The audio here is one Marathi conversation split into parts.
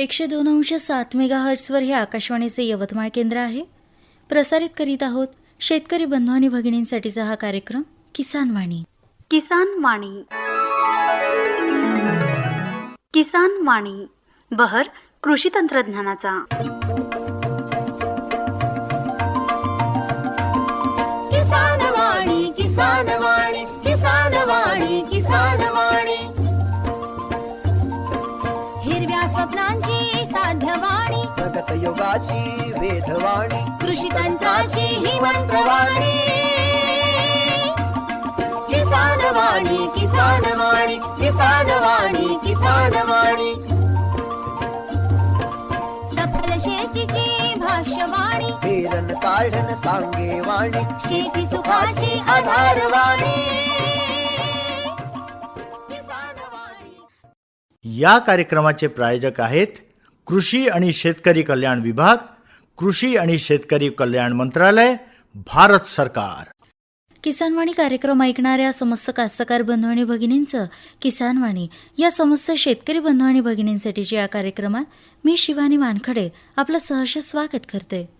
एकशे दोन अंश सात मेगा हर्ट्सवर हे आकाशवाणीचे यवतमाळ केंद्र आहे. प्रसारित करीत आहोत शेतकरी बंधू आणि भगिनींसाठीचा हा कार्यक्रम किसान वाणी किसान वाणी किसान वाणी बहर कृषी तंत्रज्ञानाचा. हिरव्या स्वप्नांची साध्यवाणी. प्रगत युगाची वेधवाणी. कृषी तंत्राची ही मंत्रवाणी. किसान वाणी किसान वाणी किसान वाणी किसान वाणी सफल शेतीची भाष्यवाणी. पेरन काढन सांगे वाणी शेती सुखाची आधारवाणी. या कार्यक्रमाचे प्रायोजक आहेत कृषी आणि शेतकरी कल्याण विभाग कृषी आणि शेतकरी कल्याण मंत्रालय भारत सरकार. किसानवाणी कार्यक्रम ऐकणाऱ्या समस्त कास्तकार बंधू आणि भगिनींचं किसानवाणी या समस्त शेतकरी बंधू आणि भगिनींसाठीच्या या कार्यक्रमात मी शिवानी वानखडे आपलं सहर्ष स्वागत करते.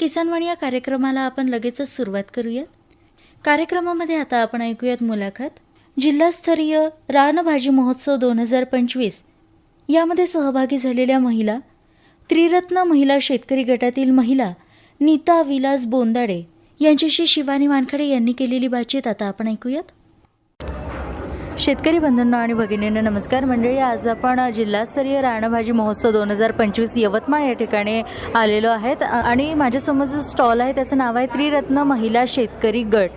किसानवाणी या कार्यक्रमाला आपण लगेचच सुरुवात करूयात. कार्यक्रमामध्ये आता आपण ऐकूयात मुलाखत. जिल्हास्तरीय रानभाजी महोत्सव दोन हजार पंचवीस. यामध्ये सहभागी झालेल्या महिला त्रिरत्न महिला शेतकरी गटातील महिला नीता विलास बोंदाडे यांच्याशी शिवानी वानखडे यांनी केलेली बातचीत आता आपण ऐकूयात. शेतकरी बंधूंना आणि भगिनींना नमस्कार. मंडळी आज आपण जिल्हास्तरीय राणभाजी महोत्सव दोन हजार पंचवीस यवतमाळ या ठिकाणी आलेलो आहेत. आणि माझ्यासमोर जो स्टॉल आहे त्याचं नाव आहे त्रिरत्न महिला शेतकरी गट.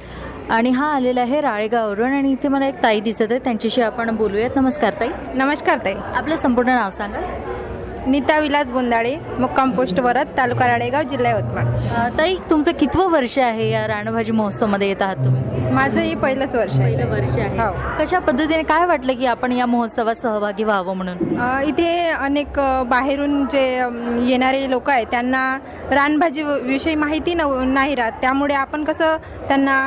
आणि हा आलेला आहे राळेगाववरून आणि इथे मला एक ताई दिसत आहे त्यांच्याशी आपण बोलूयात. नमस्कार ताई. नमस्कार ताई. आपलं संपूर्ण नाव सांगा. नीता विलास बोंदाळे मुक्काम पोस्ट वरद तालुका राळेगाव जिल्हा यवतमाळ. अ, ताई तुमचं कितवं वर्ष आहे या राणभाजी महोत्सवमध्ये येत आहात तुम्ही? माझं हे पहिलंच वर्ष आहे. पहिलं वर्ष आहे. हो. कशा पद्धतीने काय वाटलं की आपण या महोत्सवात सहभागी व्हावं म्हणून? अ, इथे अनेक अ, बाहेरून जे अम, येणारे लोक आहेत त्यांना रानभाजी विषयी माहिती नव नाही राहत. त्यामुळे आपण कसं त्यांना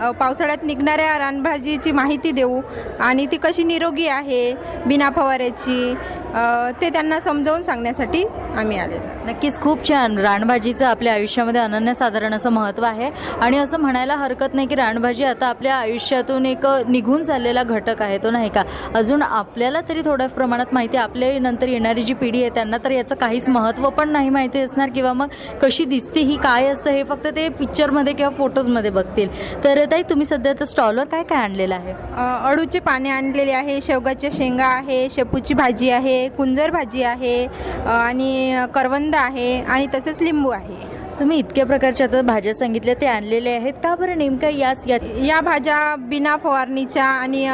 अ, पावसाळ्यात निघणाऱ्या रानभाजीची माहिती देऊ आणि ती कशी निरोगी आहे बिना फवाऱ्याची अ, ते त्यांना समजावून सांगण्यासाठी आम्ही आलेलो. नक्कीच खूप छान. रानभाजीचं आपल्या आयुष्यामध्ये अनन्यसाधारण असं महत्त्व आहे. आणि असं म्हणायला हरकत नाही की रानभाजी आता आपल्या आयुष्यातून एक निघून चाललेला घटक आहे तो नाही का? अजून आपल्याला तरी थोड्या प्रमाणात माहिती आहे. आपल्या नंतर येणारी जी पिढी आहे त्यांना तर याचं काहीच महत्त्व पण नाही माहिती असणार किंवा मग कशी दिसते ही काय असतं हे फक्त ते पिक्चरमध्ये किंवा फोटोजमध्ये बघतील. तर ताई तुम्ही सध्या तर स्टॉलवर काय काय आणलेलं आहे? अ, अळूचे पाने आणलेले आहे शेवगाच्या शेंगा आहे शेपूची भाजी आहे कुंजर भाजी आहे अ, आणि करवंद आहे आणि तसेच लिंबू आहे. तुम्ही इतक्या प्रकारच्या आता भाज्या सांगितल्या ते आणलेले आहेत. का बरं नेमकं याच या या भाज्या बिना फवारणीच्या आणि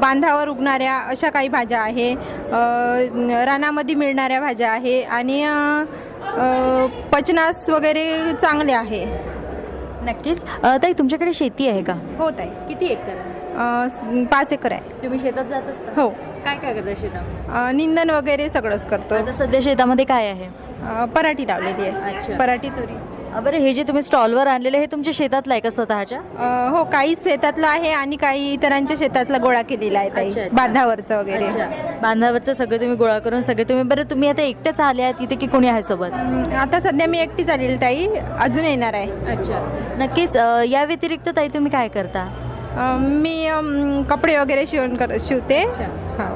बांधावर उगणाऱ्या अशा काही भाज्या आहे. रानामध्ये मिळणाऱ्या भाज्या आहे आणि पचनास वगैरे चांगले आहे. नक्कीच. ताई तुमच्याकडे शेती आहे का? होत आहे किती एकर अ, पाच एकर आहे. तुम्ही शेतात जात असता? हो. काय काय करता शेतामध्ये अ, निंदन वगैरे सगळंच करतो. आता सध्या शेतामध्ये काय आहे? अ, पराठी लावलेली आहे. अच्छा. पराठी तुरी. अ, बरं हे जे तुम्ही स्टॉलवर आणलेले हे तुमच्या शेतातलं आहे का स्वतःच्या? अ, हो काही शेतातलं आहे आणि काही इतरांच्या शेतातला गोळा केलेला आहे अच्छा, ताई. अच्छा. बांधावरचं वगैरे. अच्छा. बांधावरचं सगळं तुम्ही गोळा करून सगळे तुम्ही बरं तुम्ही आता एकटेच आले आहात तिथे की कोणी आहे सोबत? आता सध्या मी एकटी चालेल ताई. अजून येणार आहे. अच्छा. नक्कीच अ, या व्यतिरिक्त ताई तुम्ही काय करता? मी कपडे वगैरे शिवण कर शिवते. हो.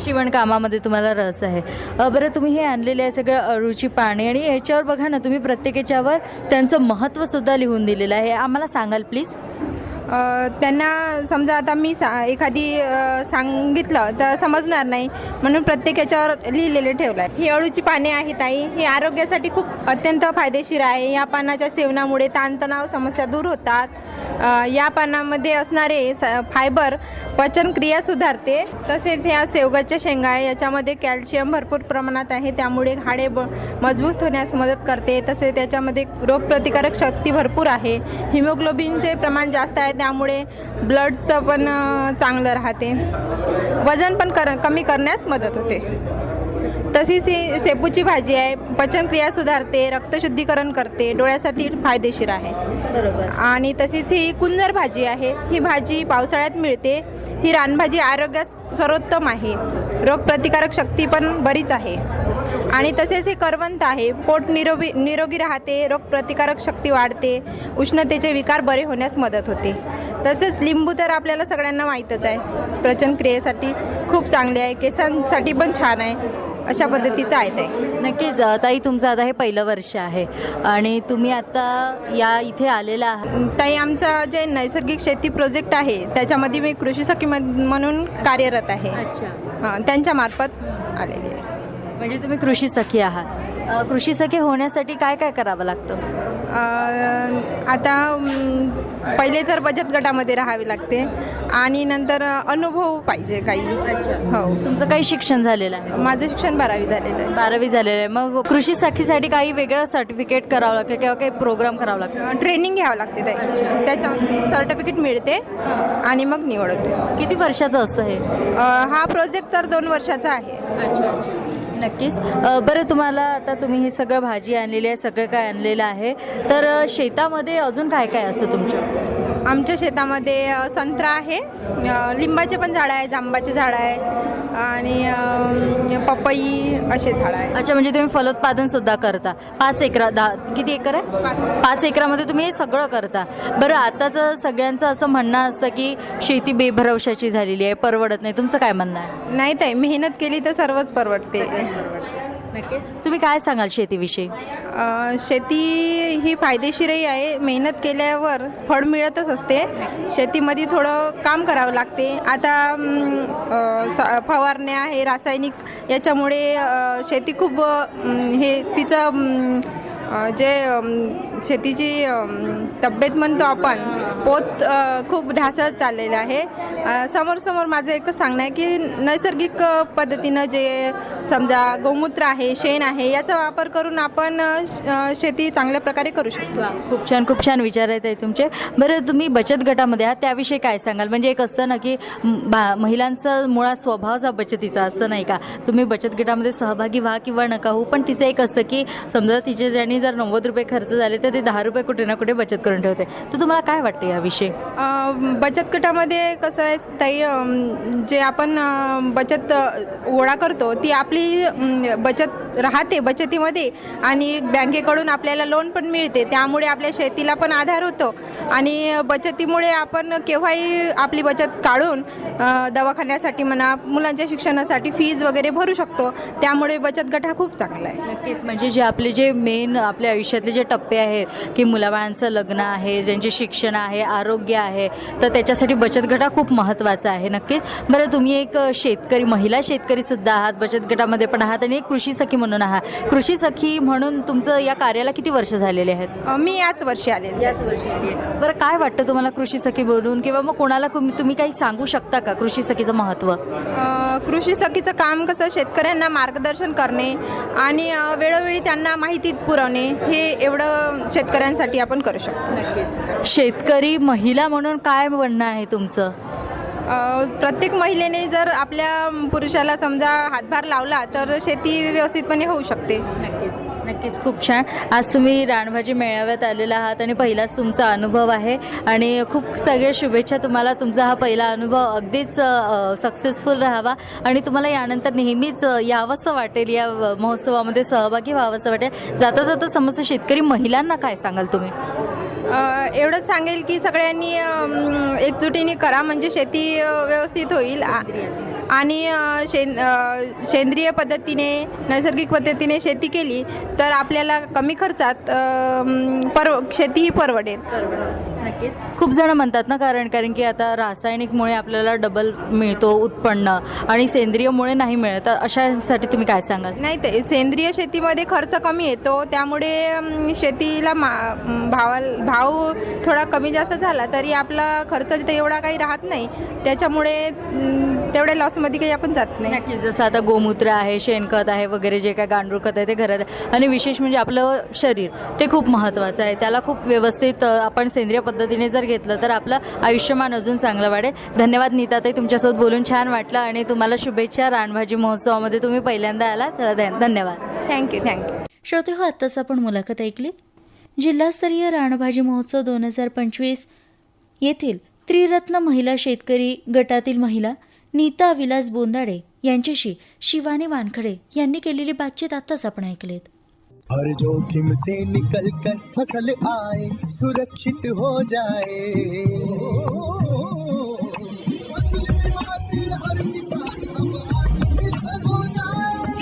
शिवणकामामध्ये तुम्हाला रस आहे. बरं तुम्ही हे आणलेले आहे सगळं अळूची पाने आणि ह्याच्यावर बघा ना तुम्ही प्रत्येकाच्यावर त्यांचं महत्त्वसुद्धा लिहून दिलेलं आहे. आम्हाला सांगाल प्लीज? त्यांना समजा आता मी सा एखादी सांगितलं तर समजणार नाही. म्हणून प्रत्येक याच्यावर लिहिलेले ठेवलं आहे ही अळूची पाने आहेत आई. हे आरोग्यासाठी खूप अत्यंत फायदेशीर आहे. या पानाच्या सेवनामुळे ताणतणाव समस्या दूर होतात. या पानामध्ये असणारे स फायबर पचनक्रिया सुधारते. तसेच ह्या शेवगाच्या शेंगा आहे. याच्यामध्ये कॅल्शियम भरपूर प्रमाणात आहे. त्यामुळे हाडे ब मजबूत होण्यास मदत करते. तसेच त्याच्यामध्ये रोगप्रतिकारक शक्ती भरपूर आहे. हिमोग्लोबिनचे प्रमाण जास्त आहे. त्यामुळे ब्लडचं पण चांगलं राहते. वजन पण कर कमी करण्यास मदत होते. तशीच ही शेपूची भाजी आहे. पचनक्रिया सुधारते रक्तशुद्धीकरण करते डोळ्यासाठी फायदेशीर आहे. बरोबर. आणि तशीच ही कुंजर भाजी आहे. ही भाजी पावसाळ्यात मिळते. ही रानभाजी आरोग्यास सर्वोत्तम आहे. रोगप्रतिकारक शक्ती पण बरीच आहे. आणि तसेच हे करवंत आहे. पोट निरोगी निरोगी राहते रोगप्रतिकारक शक्ती वाढते उष्णतेचे विकार बरे होण्यास मदत होते. तसेच लिंबू तर आपल्याला सगळ्यांना माहीतच आहे. प्रचनक्रियेसाठी खूप चांगले आहे केसांसाठी पण छान आहे अशा पद्धतीचं आहे ते नक्कीच ताई तुमचं आता हे पहिलं वर्ष आहे आणि तुम्ही आता या इथे आलेला आहात. ताई आमचा जे नैसर्गिक शेती प्रोजेक्ट आहे त्याच्यामध्ये मी कृषी सखी म्हणून कार्यरत आहे. अच्छा. हां, त्यांच्या मार्फत आलेली म्हणजे तुम्ही कृषी सखी आहात. अ, कृषी सखी होण्यासाठी काय काय करावं लागतं? अं, आता अं, पहिले तर बचत गटामध्ये राहावे लागते आणि नंतर अनुभव पाहिजे काही. हो. तुमचं काही शिक्षण झालेलं आहे? माझं शिक्षण बारावी झालेलं आहे. बारावी झालेलं आहे. मग कृषी सखीसाठी काही वेगळं सर्टिफिकेट करावं लागतं किंवा काही प्रोग्राम करावं लागतं? ट्रेनिंग घ्यावं लागते त्याच्यामध्ये सर्टिफिकेट मिळते आणि मग निवड होते किती वर्षाचं असतं हे? अं, हा प्रोजेक्ट तर दोन वर्षाचा आहे. अच्छा अच्छा. नक्कीच. बरं तुम्हाला आता तुम्ही हे सगळं भाजी आणलेली आहे सगळं काय आणलेलं आहे. तर शेतामध्ये अजून काय काय असतं तुमच्या? आमच्या शेतामध्ये संत्रा आहे लिंबाचे पण झाडं आहे जांबाचे झाडं आहे आणि पपई असे झाडं आहे. अच्छा म्हणजे तुम्ही फलोत्पादन सुद्धा करता. पाच एकरा दहा किती एकर आहे? पाच एकरामध्ये तुम्ही हे सगळं करता. बरं आताचं सगळ्यांचं असं म्हणणं असतं की शेती बेभरवशाची झालेली आहे परवडत नाही. तुमचं काय म्हणणं आहे? नाही ताई मेहनत केली तर सर्वच परवडते. नक्की. तुम्ही काय सांगाल शेतीविषयी? अ, शेती ही फायदेशीरही आहे. मेहनत केल्यावर फळ मिळतच असते. शेतीमध्ये थोडं काम करावं लागते. आता अ, स- फवारण्या हे रासायनिक याच्यामुळे अ, शेती खूप हे तिचं अ, जे शेतीची तब्येत म्हणतो आपण पोत खूप ढासळत चाललेलं आहे. समोर समोर माझं एकच सांगणं आहे की नैसर्गिक पद्धतीनं जे समजा गोमूत्र आहे शेण आहे याचा वापर करून आपण श- शेती चांगल्या प्रकारे करू शकतो. खूप छान खूप छान विचार आहेत आहे तुमचे. बरं तुम्ही बचत गटामध्ये आहात त्याविषयी काय सांगाल? म्हणजे एक असतं ना की बा- महिलांचा मुळात स्वभावच हा बचतीचा असतं नाही का? तुम्ही बचत गटामध्ये सहभागी व्हा किंवा नका हो पण तिचं एक असतं की समजा तिचे ज्यांनी जर नव्वद रुपये खर्च झाले तर ते दहा रुपये कुठे ना कुठे बचत करून ठेवते. तर तुम्हाला काय वाटते याविषयी? बचत गटामध्ये कसं आहे ताई जे आपण बचत गोळा करतो ती आपली बचत राहते बचतीमध्ये आणि बँकेकडून आपल्याला लोन पण मिळते. त्यामुळे आपल्या शेतीला पण आधार होतो. आणि बचतीमुळे आपण केव्हाही आपली बचत काढून दवाखान्यासाठी म्हणा मुलांच्या शिक्षणासाठी फीज वगैरे भरू शकतो. त्यामुळे बचत गट हा खूप चांगला आहे. नक्कीच. म्हणजे जे आपले जे मेन आपल्या आयुष्यातले जे टप्पे आहेत की मुलाबाळांचं लग्न आहे ज्यांचे शिक्षण आहे आरोग्य आहे तर त्याच्यासाठी बचत गट हा खूप महत्त्वाचा आहे. नक्कीच. बरं तुम्ही एक शेतकरी महिला शेतकरी सुद्धा आहात बचत गटामध्ये पण आहात आणि एक कृषी सखी म्हणून आहात. कृषी सखी म्हणून तुमचं या कार्याला किती वर्ष झालेले आहेत? अ, मी याच वर्षी आले याच वर्षी आली आहे. बरं काय वाटतं तुम्हाला कृषी सखी बोलून किंवा मग कोणाला तुम्ही तुम्ही काही सांगू शकता का कृषी सखीचं महत्त्व? अ, कृषी सखीचं काम कसं शेतकऱ्यांना मार्गदर्शन करणे आणि अ, वेळोवेळी त्यांना माहिती पुरवणे हे एवढं शेतकऱ्यांसाठी आपण करू शकतो. शेतकरी महिला म्हणून काय म्हणणं आहे तुमचं? प्रत्येक महिलेने जर आपल्या पुरुषाला समजा हातभार लावला तर शेती व्यवस्थितपणे होऊ शकते. नक्कीच नक्कीच. खूप छान. आज तुम्ही रानभाजी मेळाव्यात आलेला आहात आणि पहिलाच तुमचा अनुभव आहे. आणि खूप सगळ्या शुभेच्छा तुम्हाला. तुमचा हा पहिला अनुभव अगदीच सक्सेसफुल राहावा. आणि तुम्हाला यानंतर नेहमीच यावंसं वाटेल या महोत्सवामध्ये सहभागी व्हावंसं वाटेल. जाता जाता समस्त शेतकरी महिलांना काय सांगाल तुम्ही? एवढंच सांगेल की सगळ्यांनी एकजुटीने करा म्हणजे शेती व्यवस्थित होईल. आ- आणि अ, सेंद्रिय पद्धतीने नैसर्गिक पद्धतीने शेती केली तर आपल्याला कमी खर्चात परव शेती ही परवडेल. नक्कीच. खूप जण म्हणतात ना कारण कारण की आता रासायनिकमुळे आपल्याला डबल मिळतो उत्पन्न आणि सेंद्रियमुळे नाही मिळत. अशासाठी तुम्ही काय सांगाल? नाही ते सेंद्रिय शेतीमध्ये खर्च कमी येतो. त्यामुळे शेतीला मा भावाल भाव थोडा कमी जास्त झाला तरी आपला खर्च तिथे एवढा काही राहत नाही. त्याच्यामुळे तेवढ्या लॉसमध्ये काही आपण जात नाही. नक्कीच जसं आता गोमूत्र आहे शेणखत आहे वगैरे जे काय गांडूळ खत आहे ते घरात आहे. आणि विशेष म्हणजे आपलं शरीर ते खूप महत्त्वाचं आहे. त्याला खूप व्यवस्थित आपण सेंद्रिय पद्धतीने जर घेतलं तर आपलं आयुष्यमान अजून चांगलं वाढेल. धन्यवाद नीताताई तुमच्यासोबत बोलून छान वाटलं आणि तुम्हाला शुभेच्छा रानभाजी महोत्सवामध्ये तुम्ही पहिल्यांदा आला त्याला धन- धन्यवाद. थँक्यू थँक्यू श्रोते हो आत्ताच आपण मुलाखत ऐकलीत जिल्हास्तरीय रानभाजी महोत्सव दोन हजार पंचवीस येथील त्रिरत्न महिला शेतकरी गटातील महिला नीता विलास बोंदाडे यांच्याशी शिवानी वानखडे यांनी केलेली बातचीत आत्ताच आपण ऐकलीत. हर जोखिम से निकल कर फसल आए सुरक्षित हो जाए फसल बीमा से हर किसान अब आत्मनिर्भर हो जाए।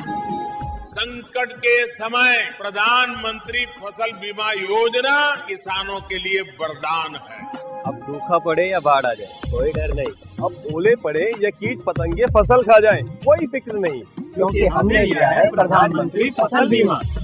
संकट के समय प्रधानमंत्री फसल बीमा योजना किसानों के लिए वरदान है। अब सूखा पड़े या बाढ़ आ जाए कोई डर नहीं। अब ओले पड़े या कीट पतंगे फसल खा जाए कोई फिक्र नहीं क्योंकि हमने लिया है प्रधानमंत्री फसल बीमा।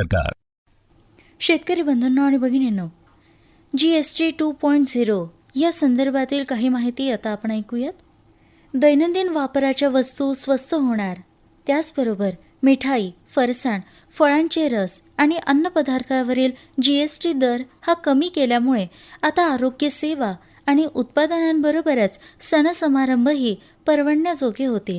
सरकार. शेतकरी बंधूंनो आणि भगिनींनो G S T two point zero या संदर्भातील काही माहिती आता आपण ऐकूयात. दैनंदिन वापराच्या वस्तू स्वस्त होणार त्याचबरोबर मिठाई फरसाण फळांचे रस आणि अन्नपदार्थावरील जी एस टी दर हा कमी केल्यामुळे आता आरोग्य सेवा आणि उत्पादनांबरोबरच सणसमारंभही परवडण्याजोगे होतील.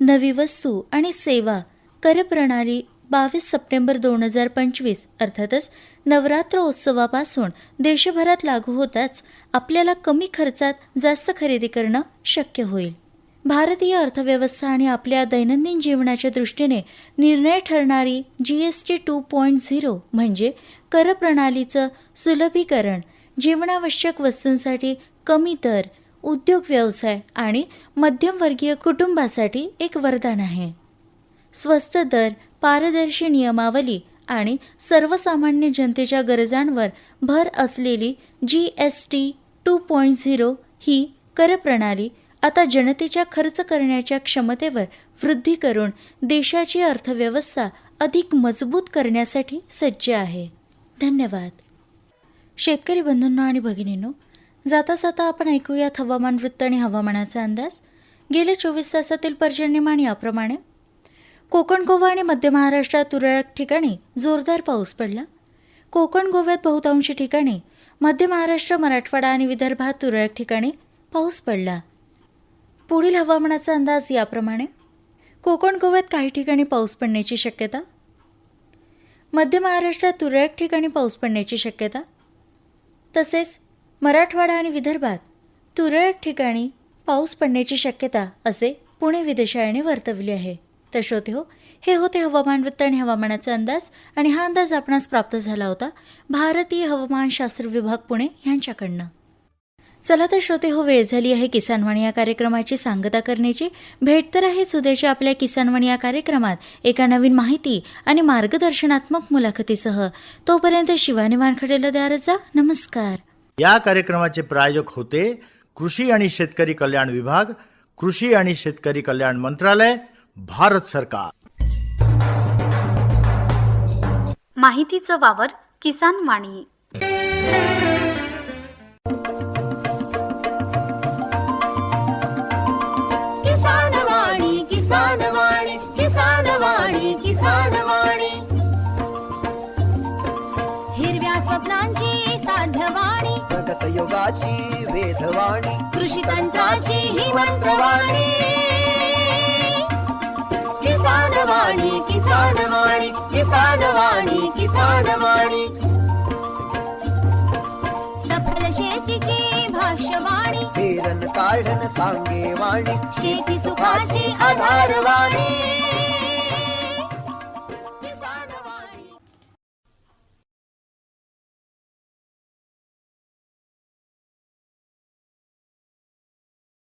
नवी वस्तू आणि सेवा करप्रणाली बावीस सप्टेंबर दोन हजार पंचवीस अर्थातच नवरात्र उत्सवापासून देशभरात लागू होताच आपल्याला कमी खर्चात जास्त खरेदी करणं शक्य होईल. भारतीय अर्थव्यवस्था आणि आपल्या दैनंदिन जीवनाच्या दृष्टीने निर्णय ठरणारी G S T two point zero म्हणजे करप्रणालीचं सुलभीकरण जीवनावश्यक वस्तूंसाठी कमी दर उद्योग व्यवसाय आणि मध्यमवर्गीय कुटुंबासाठी एक वरदान आहे. स्वस्त दर पारदर्शी नियमावली आणि सर्वसामान्य जनतेच्या गरजांवर भर असलेली G S T two point zero ही करप्रणाली आता जनतेच्या खर्च करण्याच्या क्षमतेवर वृद्धी करून देशाची अर्थव्यवस्था अधिक मजबूत करण्यासाठी सज्ज आहे. धन्यवाद. शेतकरी बंधूंनो आणि भगिनींनो जाता जाता आपण ऐकूयात हवामान वृत्त आणि हवामानाचा अंदाज. गेल्या चोवीस तासातील पर्जन्यमान याप्रमाणे कोकण गोवा आणि मध्य महाराष्ट्रात तुरळक ठिकाणी जोरदार पाऊस पडला. कोकण गोव्यात बहुतांशी ठिकाणी मध्य महाराष्ट्र मराठवाडा आणि विदर्भात तुरळक ठिकाणी पाऊस पडला. पुढील हवामानाचा अंदाज याप्रमाणे कोकण गोव्यात काही ठिकाणी पाऊस पडण्याची शक्यता मध्य महाराष्ट्रात तुरळक ठिकाणी पाऊस पडण्याची शक्यता तसेच मराठवाडा आणि विदर्भात तुरळक ठिकाणी पाऊस पडण्याची शक्यता असे पुणे वेधशाळेने वर्तवले आहे. तर श्रोते हो हे होते हवामान वृत्त आणि हवामानाचा अंदाज आणि हा अंदाज आपणास प्राप्त झाला होता भारतीय हवामानशास्त्र विभाग पुणे यांच्याकडनं. चला तर श्रोते हो वेळ झाली आहे किसानवाणी या कार्यक्रमाची सांगता करण्याची. भेट तर आहेच उद्याच्या आपल्या किसानवाणी या कार्यक्रमात एका नवीन माहिती आणि मार्गदर्शनात्मक मुलाखतीसह. तोपर्यंत शिवानी वानखडेला द्या रजा नमस्कार. या कार्यक्रमाचे प्रायोजक होते कृषी आणि शेतकरी कल्याण विभाग कृषी आणि शेतकरी कल्याण मंत्रालय भारत सरकार. माहितीचं वावर किसान वाणी. किसान वाणी किसान वाणी किसान वाणी किसान वाणी. हिरव्या स्वप्नांची साध्यवाणी प्रगत योगाची वेधवाणी. कृषी तंत्राची ही मंत्रवाणी. काढण सांगे वाणी. शेती सुखाची आधारवाणी.